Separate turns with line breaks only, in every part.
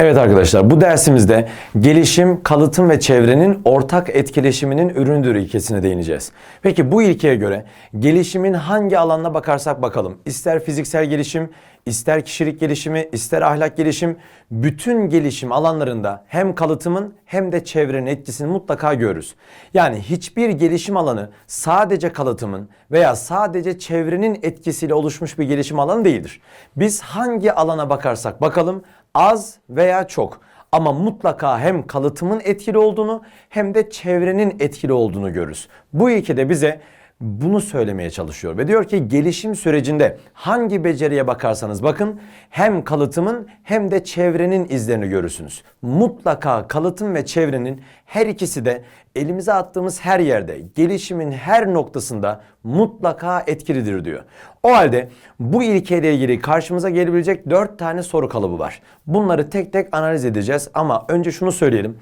Evet arkadaşlar bu dersimizde gelişim, kalıtım ve çevrenin ortak etkileşiminin üründür ilkesine değineceğiz. Peki bu ilkeye göre gelişimin hangi alanına bakarsak bakalım. İster fiziksel gelişim, ister kişilik gelişimi, ister ahlak gelişim, bütün gelişim alanlarında hem kalıtımın hem de çevrenin etkisini mutlaka görürüz. Yani hiçbir gelişim alanı sadece kalıtımın veya sadece çevrenin etkisiyle oluşmuş bir gelişim alanı değildir. Biz hangi alana bakarsak bakalım az veya çok ama mutlaka hem kalıtımın etkili olduğunu hem de çevrenin etkili olduğunu görürüz. Bu ilke de bize bunu söylemeye çalışıyor ve diyor ki gelişim sürecinde hangi beceriye bakarsanız bakın hem kalıtımın hem de çevrenin izlerini görürsünüz. Mutlaka kalıtım ve çevrenin her ikisi de elimize attığımız her yerde, gelişimin her noktasında mutlaka etkilidir diyor. O halde bu ilkeyle ilgili karşımıza gelebilecek 4 tane soru kalıbı var. Bunları tek tek analiz edeceğiz ama önce şunu söyleyelim.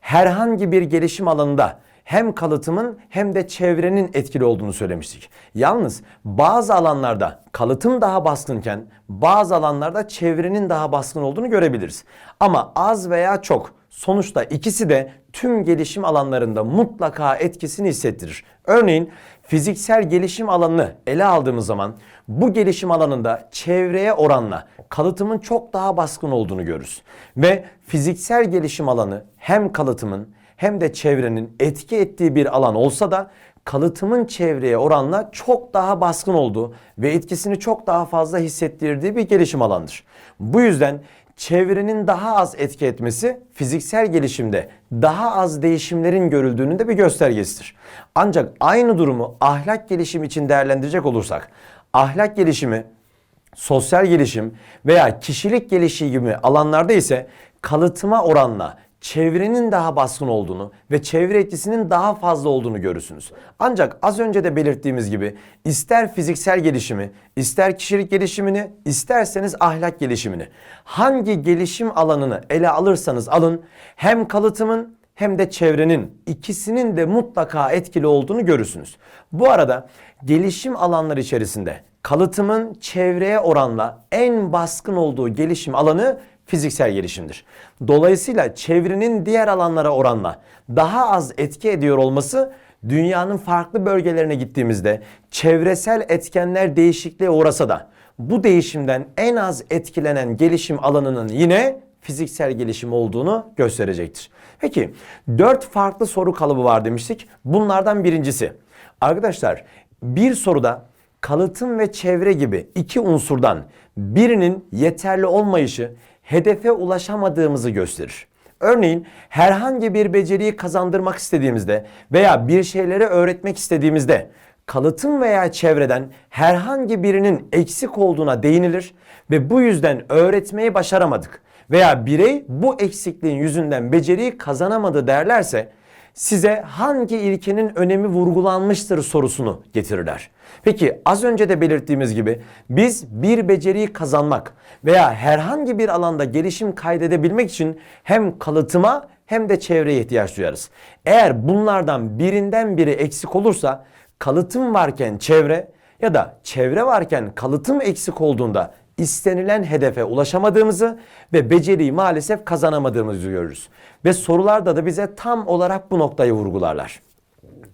Herhangi bir gelişim alanında hem kalıtımın hem de çevrenin etkili olduğunu söylemiştik. Yalnız bazı alanlarda kalıtım daha baskınken bazı alanlarda çevrenin daha baskın olduğunu görebiliriz. Ama az veya çok sonuçta ikisi de tüm gelişim alanlarında mutlaka etkisini hissettirir. Örneğin fiziksel gelişim alanını ele aldığımız zaman bu gelişim alanında çevreye oranla kalıtımın çok daha baskın olduğunu görürüz. Ve fiziksel gelişim alanı hem kalıtımın hem de çevrenin etki ettiği bir alan olsa da kalıtımın çevreye oranla çok daha baskın olduğu ve etkisini çok daha fazla hissettirdiği bir gelişim alanıdır. Bu yüzden çevrenin daha az etki etmesi fiziksel gelişimde daha az değişimlerin görüldüğünün de bir göstergesidir. Ancak aynı durumu ahlak gelişimi için değerlendirecek olursak ahlak gelişimi sosyal gelişim veya kişilik gelişimi gibi alanlarda ise kalıtıma oranla çevrenin daha baskın olduğunu ve çevre etkisinin daha fazla olduğunu görürsünüz. Ancak az önce de belirttiğimiz gibi ister fiziksel gelişimi, ister kişilik gelişimini, isterseniz ahlak gelişimini hangi gelişim alanını ele alırsanız alın hem kalıtımın hem de çevrenin ikisinin de mutlaka etkili olduğunu görürsünüz. Bu arada gelişim alanları içerisinde kalıtımın çevreye oranla en baskın olduğu gelişim alanı fiziksel gelişimdir. Dolayısıyla çevrenin diğer alanlara oranla daha az etki ediyor olması dünyanın farklı bölgelerine gittiğimizde çevresel etkenler değişikliğe uğrasa da bu değişimden en az etkilenen gelişim alanının yine fiziksel gelişim olduğunu gösterecektir. Peki dört farklı soru kalıbı var demiştik. Bunlardan birincisi. Arkadaşlar bir soruda kalıtım ve çevre gibi iki unsurdan birinin yeterli olmayışı hedefe ulaşamadığımızı gösterir. Örneğin herhangi bir beceriyi kazandırmak istediğimizde veya bir şeyleri öğretmek istediğimizde kalıtım veya çevreden herhangi birinin eksik olduğuna değinilir ve bu yüzden öğretmeyi başaramadık veya birey bu eksikliğin yüzünden beceriyi kazanamadı derlerse size hangi ilkenin önemi vurgulanmıştır sorusunu getirirler. Peki az önce de belirttiğimiz gibi biz bir beceriyi kazanmak veya herhangi bir alanda gelişim kaydedebilmek için hem kalıtıma hem de çevreye ihtiyaç duyarız. Eğer bunlardan birinden biri eksik olursa kalıtım varken çevre ya da çevre varken kalıtım eksik olduğunda istenilen hedefe ulaşamadığımızı ve beceriyi maalesef kazanamadığımızı görürüz. Ve sorularda da bize tam olarak bu noktayı vurgularlar.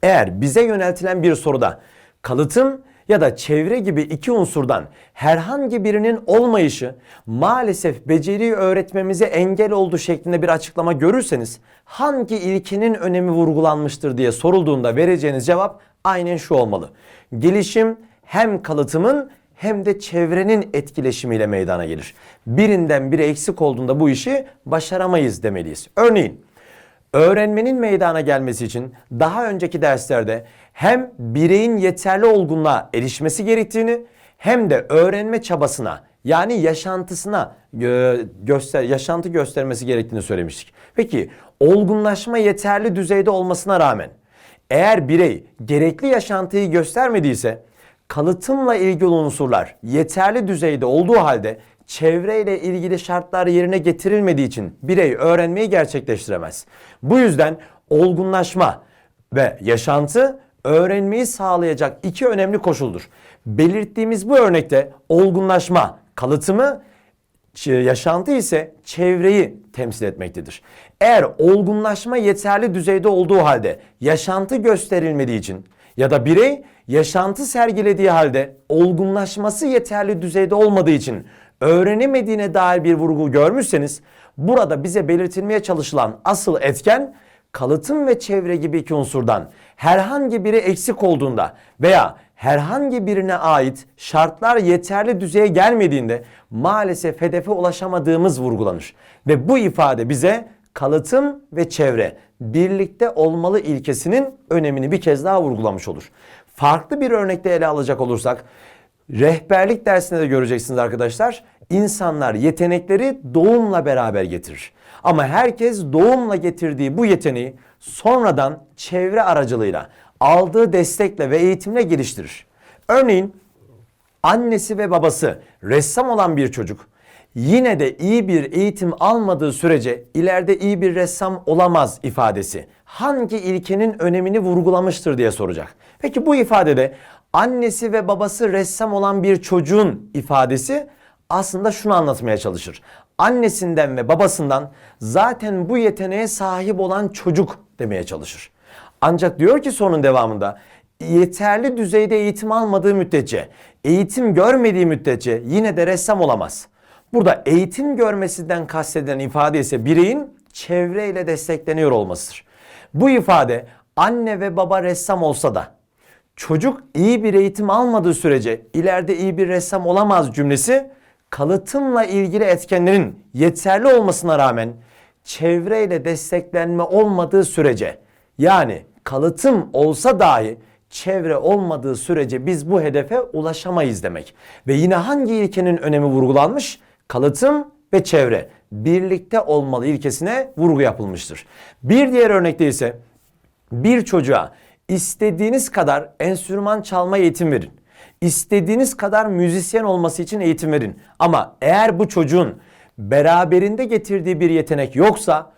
Eğer bize yöneltilen bir soruda kalıtım ya da çevre gibi iki unsurdan herhangi birinin olmayışı maalesef beceriyi öğretmemize engel oldu şeklinde bir açıklama görürseniz hangi ilkenin önemi vurgulanmıştır diye sorulduğunda vereceğiniz cevap aynen şu olmalı. Gelişim hem kalıtımın hem de çevrenin etkileşimiyle meydana gelir. Birinden biri eksik olduğunda bu işi başaramayız demeliyiz. Örneğin öğrenmenin meydana gelmesi için daha önceki derslerde hem bireyin yeterli olgunluğa erişmesi gerektiğini hem de öğrenme çabasına yani yaşantısına göster yaşantı göstermesi gerektiğini söylemiştik. Peki olgunlaşma yeterli düzeyde olmasına rağmen eğer birey gerekli yaşantıyı göstermediyse kalıtımla ilgili unsurlar yeterli düzeyde olduğu halde çevreyle ilgili şartlar yerine getirilmediği için birey öğrenmeyi gerçekleştiremez. Bu yüzden olgunlaşma ve yaşantı öğrenmeyi sağlayacak iki önemli koşuldur. Belirttiğimiz bu örnekte olgunlaşma kalıtımı Yaşantı ise çevreyi temsil etmektedir. Eğer olgunlaşma yeterli düzeyde olduğu halde yaşantı gösterilmediği için ya da birey yaşantı sergilediği halde olgunlaşması yeterli düzeyde olmadığı için öğrenemediğine dair bir vurgu görmüşseniz burada bize belirtilmeye çalışılan asıl etken kalıtım ve çevre gibi iki unsurdan herhangi biri eksik olduğunda veya herhangi birine ait şartlar yeterli düzeye gelmediğinde maalesef hedefe ulaşamadığımız vurgulanır. Ve bu ifade bize kalıtım ve çevre birlikte olmalı ilkesinin önemini bir kez daha vurgulamış olur. Farklı bir örnekte ele alacak olursak rehberlik dersinde de göreceksiniz arkadaşlar. İnsanlar yetenekleri doğumla beraber getirir. Ama herkes doğumla getirdiği bu yeteneği sonradan çevre aracılığıyla aldığı destekle ve eğitimle geliştirir. Örneğin annesi ve babası ressam olan bir çocuk yine de iyi bir eğitim almadığı sürece ileride iyi bir ressam olamaz ifadesi hangi ilkenin önemini vurgulamıştır diye soracak. Peki bu ifadede annesi ve babası ressam olan bir çocuğun ifadesi aslında şunu anlatmaya çalışır. Annesinden ve babasından zaten bu yeteneğe sahip olan çocuk demeye çalışır. Ancak diyor ki sonun devamında yeterli düzeyde eğitim almadığı müddetçe, eğitim görmediği müddetçe yine de ressam olamaz. Burada eğitim görmesinden kastedilen ifade ise bireyin çevreyle destekleniyor olmasıdır. Bu ifade anne ve baba ressam olsa da çocuk iyi bir eğitim almadığı sürece ileride iyi bir ressam olamaz cümlesi kalıtımla ilgili etkenlerin yeterli olmasına rağmen çevreyle desteklenme olmadığı sürece yani kalıtım olsa dahi çevre olmadığı sürece biz bu hedefe ulaşamayız demek. Ve yine hangi ilkenin önemi vurgulanmış? Kalıtım ve çevre birlikte olmalı ilkesine vurgu yapılmıştır. Bir diğer örnekte ise bir çocuğa istediğiniz kadar enstrüman çalma eğitim verin. İstediğiniz kadar müzisyen olması için eğitim verin. Ama eğer bu çocuğun beraberinde getirdiği bir yetenek yoksa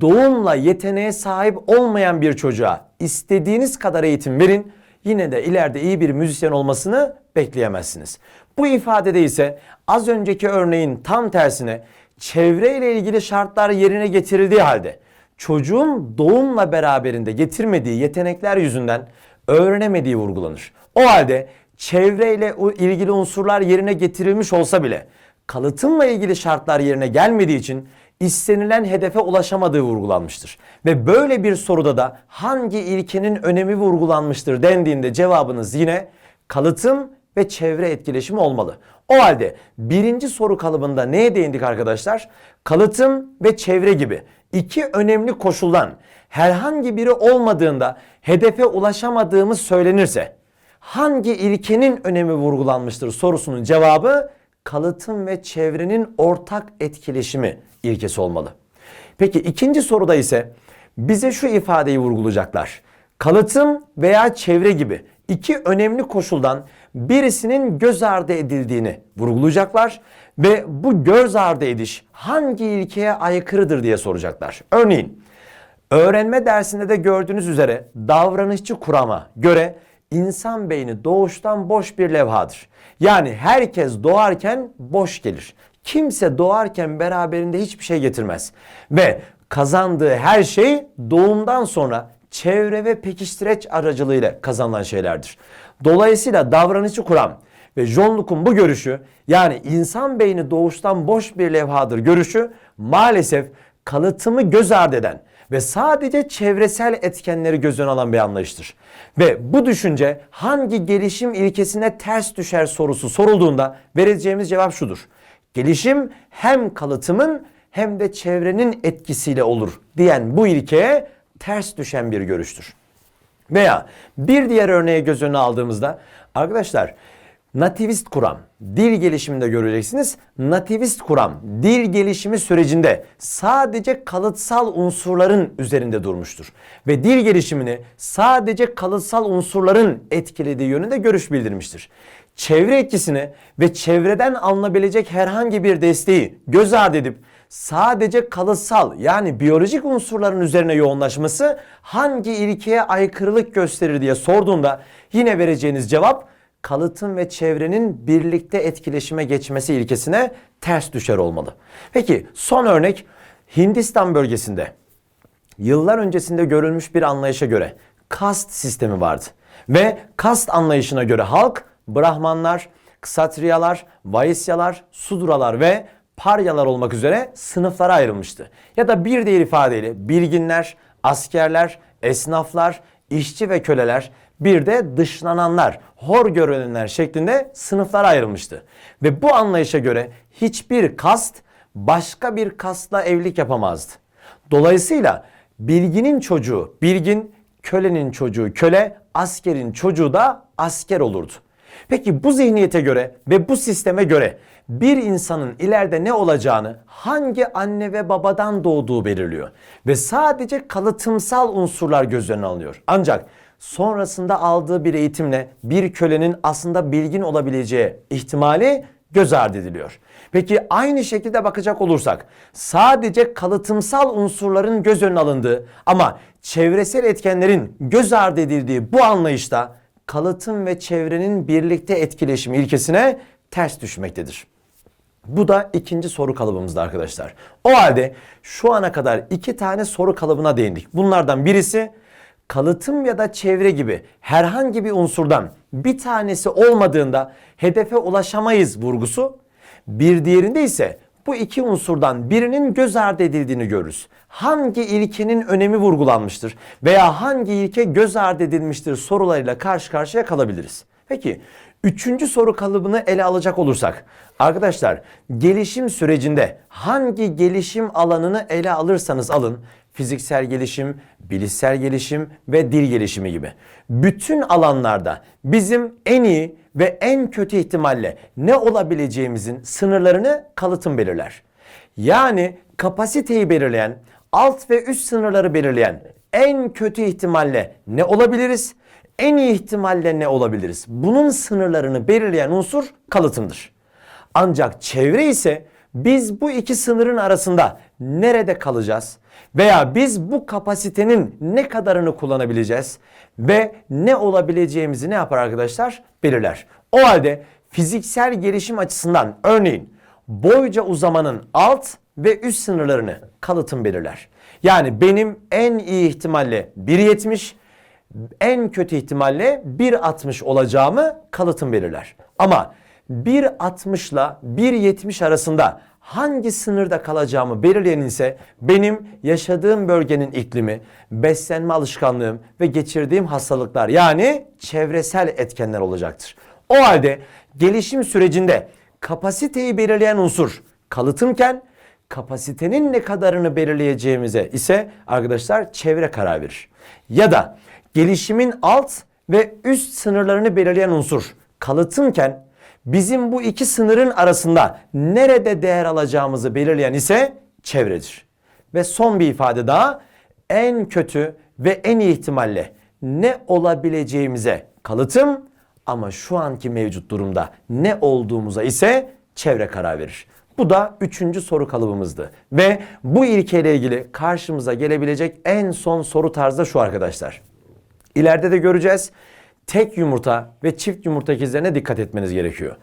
doğumla yeteneğe sahip olmayan bir çocuğa istediğiniz kadar eğitim verin yine de ileride iyi bir müzisyen olmasını bekleyemezsiniz. Bu ifadede ise az önceki örneğin tam tersine çevreyle ilgili şartlar yerine getirildiği halde çocuğun doğumla beraberinde getirmediği yetenekler yüzünden öğrenemediği vurgulanır. O halde çevreyle ilgili unsurlar yerine getirilmiş olsa bile kalıtımla ilgili şartlar yerine gelmediği için istenilen hedefe ulaşamadığı vurgulanmıştır. Ve böyle bir soruda da hangi ilkenin önemi vurgulanmıştır dendiğinde cevabınız yine kalıtım ve çevre etkileşimi olmalı. O halde birinci soru kalıbında neye değindik arkadaşlar? Kalıtım ve çevre gibi iki önemli koşuldan herhangi biri olmadığında hedefe ulaşamadığımız söylenirse hangi ilkenin önemi vurgulanmıştır sorusunun cevabı kalıtım ve çevrenin ortak etkileşimi ilkesi olmalı. Peki ikinci soruda ise bize şu ifadeyi vurgulayacaklar. Kalıtım veya çevre gibi iki önemli koşuldan birisinin göz ardı edildiğini vurgulayacaklar ve bu göz ardı ediş hangi ilkeye aykırıdır diye soracaklar. Örneğin öğrenme dersinde de gördüğünüz üzere davranışçı kurama göre insan beyni doğuştan boş bir levhadır. Yani herkes doğarken boş gelir. Kimse doğarken beraberinde hiçbir şey getirmez. Ve kazandığı her şey doğumdan sonra çevre ve pekiştireç aracılığıyla kazanılan şeylerdir. Dolayısıyla davranışı kuram ve John Locke'un bu görüşü yani insan beyni doğuştan boş bir levhadır görüşü maalesef kalıtımı göz ardı eden ve sadece çevresel etkenleri göz önüne alan bir anlayıştır. Ve bu düşünce hangi gelişim ilkesine ters düşer sorusu sorulduğunda vereceğimiz cevap şudur. Gelişim hem kalıtımın hem de çevrenin etkisiyle olur diyen bu ilkeye ters düşen bir görüştür. Veya bir diğer örneğe göz önüne aldığımızda arkadaşlar nativist kuram dil gelişiminde göreceksiniz. Nativist kuram dil gelişimi sürecinde sadece kalıtsal unsurların üzerinde durmuştur. Ve dil gelişimini sadece kalıtsal unsurların etkilediği yönünde görüş bildirmiştir. Çevre etkisini ve çevreden alınabilecek herhangi bir desteği göz ardı edip sadece kalıtsal yani biyolojik unsurların üzerine yoğunlaşması hangi ilkeye aykırılık gösterir diye sorduğunda yine vereceğiniz cevap kalıtım ve çevrenin birlikte etkileşime geçmesi ilkesine ters düşer olmalı. Peki son örnek Hindistan bölgesinde yıllar öncesinde görülmüş bir anlayışa göre kast sistemi vardı. Ve kast anlayışına göre halk Brahmanlar, Ksatriyalar, Vaisyalar, Sudralar ve Paryalar olmak üzere sınıflara ayrılmıştı. Ya da bir diğer ifadeyle bilginler, askerler, esnaflar, işçi ve köleler bir de dışlananlar, hor görülenler şeklinde sınıflara ayrılmıştı. Ve bu anlayışa göre hiçbir kast başka bir kastla evlilik yapamazdı. Dolayısıyla bilginin çocuğu bilgin, kölenin çocuğu köle, askerin çocuğu da asker olurdu. Peki bu zihniyete göre ve bu sisteme göre bir insanın ileride ne olacağını hangi anne ve babadan doğduğu belirliyor. Ve sadece kalıtımsal unsurlar göz önüne alınıyor. Ancak sonrasında aldığı bir eğitimle bir kölenin aslında bilgin olabileceği ihtimali göz ardı ediliyor. Peki aynı şekilde bakacak olursak sadece kalıtımsal unsurların göz önüne alındığı ama çevresel etkenlerin göz ardı edildiği bu anlayışta kalıtım ve çevrenin birlikte etkileşimi ilkesine ters düşmektedir. Bu da ikinci soru kalıbımızda arkadaşlar. O halde şu ana kadar iki tane soru kalıbına değindik. Bunlardan birisi kalıtım ya da çevre gibi herhangi bir unsurdan bir tanesi olmadığında hedefe ulaşamayız vurgusu. Bir diğerinde ise bu iki unsurdan birinin göz ardı edildiğini görürüz. Hangi ilkenin önemi vurgulanmıştır veya hangi ilke göz ardı edilmiştir sorularıyla karşı karşıya kalabiliriz. Peki üçüncü soru kalıbını ele alacak olursak arkadaşlar gelişim sürecinde hangi gelişim alanını ele alırsanız alın fiziksel gelişim, bilişsel gelişim ve dil gelişimi gibi. Bütün alanlarda bizim en iyi ve en kötü ihtimalle ne olabileceğimizin sınırlarını kalıtım belirler. Yani kapasiteyi belirleyen, alt ve üst sınırları belirleyen en kötü ihtimalle ne olabiliriz? En iyi ihtimalle ne olabiliriz? Bunun sınırlarını belirleyen unsur kalıtımdır. Ancak çevre ise biz bu iki sınırın arasında nerede kalacağız? Veya biz bu kapasitenin ne kadarını kullanabileceğiz ve ne olabileceğimizi ne yapar arkadaşlar? Belirler. O halde fiziksel gelişim açısından örneğin boyca uzamanın alt ve üst sınırlarını kalıtım belirler. Yani benim en iyi ihtimalle 1.70 en kötü ihtimalle 1.60 olacağımı kalıtım belirler. Ama 1.60 ile 1.70 arasında hangi sınırda kalacağımı belirleyen ise benim yaşadığım bölgenin iklimi, beslenme alışkanlığım ve geçirdiğim hastalıklar yani çevresel etkenler olacaktır. O halde gelişim sürecinde kapasiteyi belirleyen unsur kalıtımken kapasitenin ne kadarını belirleyeceğimize ise arkadaşlar çevre karar verir. Ya da gelişimin alt ve üst sınırlarını belirleyen unsur kalıtımken bizim bu iki sınırın arasında nerede değer alacağımızı belirleyen ise çevredir. Ve son bir ifade daha en kötü ve en iyi ihtimalle ne olabileceğimize kalıtım ama şu anki mevcut durumda ne olduğumuza ise çevre karar verir. Bu da üçüncü soru kalıbımızdı. Ve bu ilkeyle ilgili karşımıza gelebilecek en son soru tarzı da şu arkadaşlar. İleride de göreceğiz. Tek yumurta ve çift yumurta ikizlerine dikkat etmeniz gerekiyor.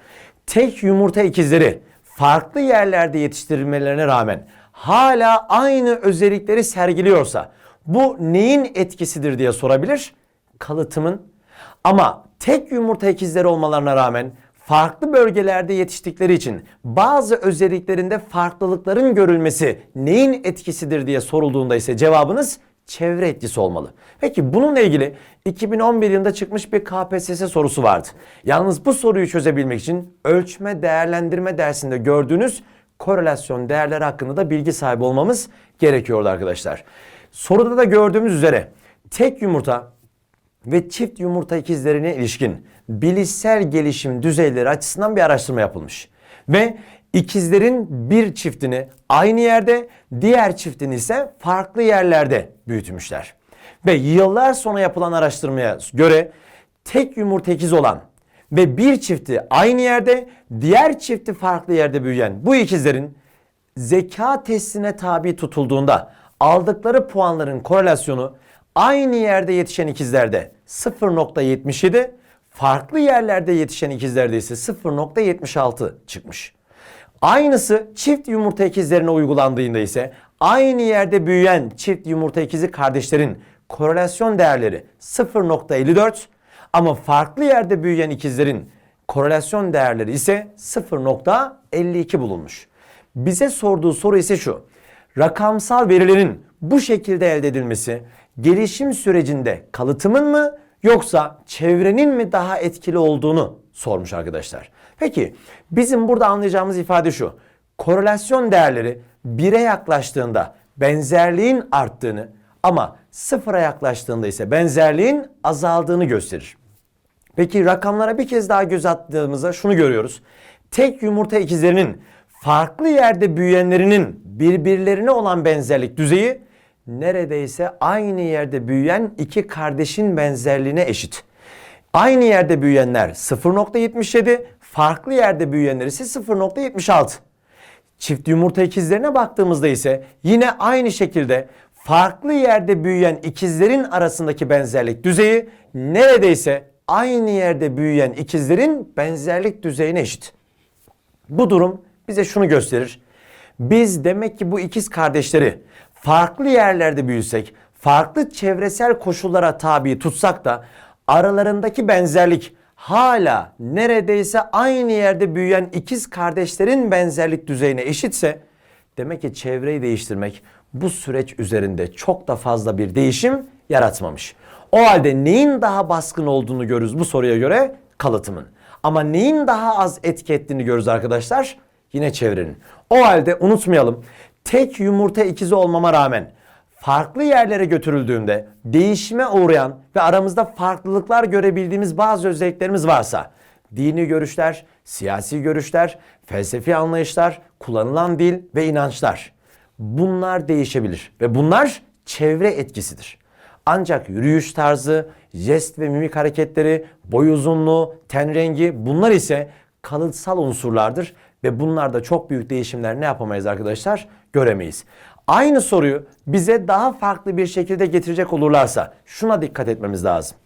Tek yumurta ikizleri farklı yerlerde yetiştirilmelerine rağmen hala aynı özellikleri sergiliyorsa bu neyin etkisidir diye sorabilir? Kalıtımın. Ama tek yumurta ikizleri olmalarına rağmen farklı bölgelerde yetiştikleri için bazı özelliklerinde farklılıkların görülmesi neyin etkisidir diye sorulduğunda ise cevabınız çevre etkisi olmalı. Peki bununla ilgili 2011 yılında çıkmış bir KPSS sorusu vardı. Yalnız bu soruyu çözebilmek için ölçme değerlendirme dersinde gördüğünüz korelasyon değerleri hakkında da bilgi sahibi olmamız gerekiyordu arkadaşlar. Soruda da gördüğümüz üzere tek yumurta ve çift yumurta ikizlerine ilişkin bilişsel gelişim düzeyleri açısından bir araştırma yapılmış. Ve ikizlerin bir çiftini aynı yerde, diğer çiftini ise farklı yerlerde büyütmüşler. Ve yıllar sonra yapılan araştırmaya göre tek yumurta ikiz olan ve bir çifti aynı yerde, diğer çifti farklı yerde büyüyen bu ikizlerin zeka testine tabi tutulduğunda aldıkları puanların korelasyonu aynı yerde yetişen ikizlerde 0.77, Farklı yerlerde yetişen ikizlerde ise 0.76 çıkmış. Aynısı çift yumurta ikizlerine uygulandığında ise aynı yerde büyüyen çift yumurta ikizi kardeşlerin korelasyon değerleri 0.54 ama farklı yerde büyüyen ikizlerin korelasyon değerleri ise 0.52 bulunmuş. Bize sorduğu soru ise şu. Rakamsal verilerin bu şekilde elde edilmesi gelişim sürecinde kalıtımın mı yoksa çevrenin mi daha etkili olduğunu sormuş arkadaşlar. Peki bizim burada anlayacağımız ifade şu. Korelasyon değerleri 1'e yaklaştığında benzerliğin arttığını ama sıfıra yaklaştığında ise benzerliğin azaldığını gösterir. Peki rakamlara bir kez daha göz attığımızda şunu görüyoruz. Tek yumurta ikizlerinin farklı yerde büyüyenlerinin birbirlerine olan benzerlik düzeyi neredeyse aynı yerde büyüyen iki kardeşin benzerliğine eşit. Aynı yerde büyüyenler 0.77, farklı yerde büyüyenler ise 0.76. Çift yumurta ikizlerine baktığımızda ise yine aynı şekilde farklı yerde büyüyen ikizlerin arasındaki benzerlik düzeyi neredeyse aynı yerde büyüyen ikizlerin benzerlik düzeyine eşit. Bu durum bize şunu gösterir. Biz demek ki bu ikiz kardeşleri farklı yerlerde büyüsek, farklı çevresel koşullara tabi tutsak da aralarındaki benzerlik hala neredeyse aynı yerde büyüyen ikiz kardeşlerin benzerlik düzeyine eşitse demek ki çevreyi değiştirmek bu süreç üzerinde çok da fazla bir değişim yaratmamış. O halde neyin daha baskın olduğunu görürüz bu soruya göre kalıtımın. Ama neyin daha az etki ettiğini görürüz arkadaşlar? Yine çevrenin. O halde unutmayalım. Tek yumurta ikizi olmama rağmen farklı yerlere götürüldüğünde değişime uğrayan ve aramızda farklılıklar görebildiğimiz bazı özelliklerimiz varsa dini görüşler, siyasi görüşler, felsefi anlayışlar, kullanılan dil ve inançlar bunlar değişebilir ve bunlar çevre etkisidir. Ancak yürüyüş tarzı, jest ve mimik hareketleri, boy uzunluğu, ten rengi bunlar ise kalıtsal unsurlardır ve bunlarda çok büyük değişimler ne yapamayız arkadaşlar? Göremeyiz. Aynı soruyu bize daha farklı bir şekilde getirecek olurlarsa şuna dikkat etmemiz lazım.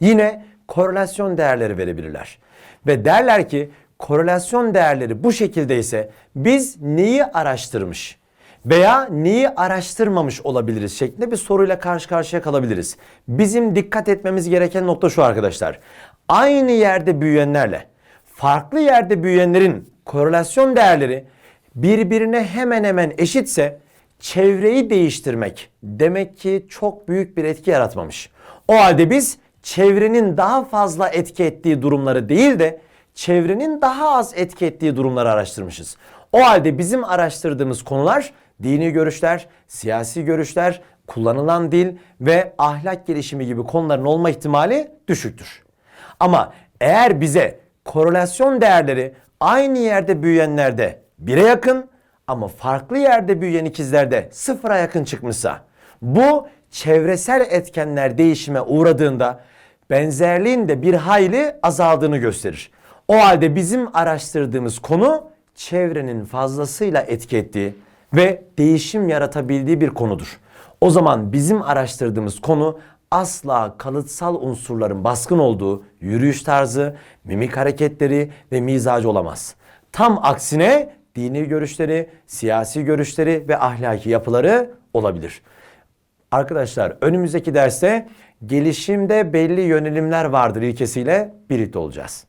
Yine korelasyon değerleri verebilirler. Ve derler ki korelasyon değerleri bu şekilde ise biz neyi araştırmış veya neyi araştırmamış olabiliriz şeklinde bir soruyla karşı karşıya kalabiliriz. Bizim dikkat etmemiz gereken nokta şu arkadaşlar. Aynı yerde büyüyenlerle farklı yerde büyüyenlerin korelasyon değerleri birbirine hemen hemen eşitse çevreyi değiştirmek demek ki çok büyük bir etki yaratmamış. O halde biz çevrenin daha fazla etki ettiği durumları değil de çevrenin daha az etki ettiği durumları araştırmışız. O halde bizim araştırdığımız konular dini görüşler, siyasi görüşler, kullanılan dil ve ahlak gelişimi gibi konuların olma ihtimali düşüktür. Ama eğer bize korelasyon değerleri aynı yerde büyüyenlerde 1'e yakın ama farklı yerde büyüyen ikizlerde sıfıra yakın çıkmışsa bu çevresel etkenler değişime uğradığında benzerliğin de bir hayli azaldığını gösterir. O halde bizim araştırdığımız konu çevrenin fazlasıyla etki ettiği ve değişim yaratabildiği bir konudur. O zaman bizim araştırdığımız konu asla kalıtsal unsurların baskın olduğu yürüyüş tarzı, mimik hareketleri ve mizacı olamaz. Tam aksine dini görüşleri, siyasi görüşleri ve ahlaki yapıları olabilir. Arkadaşlar önümüzdeki derste gelişimde belli yönelimler vardır ilkesiyle birlikte olacağız.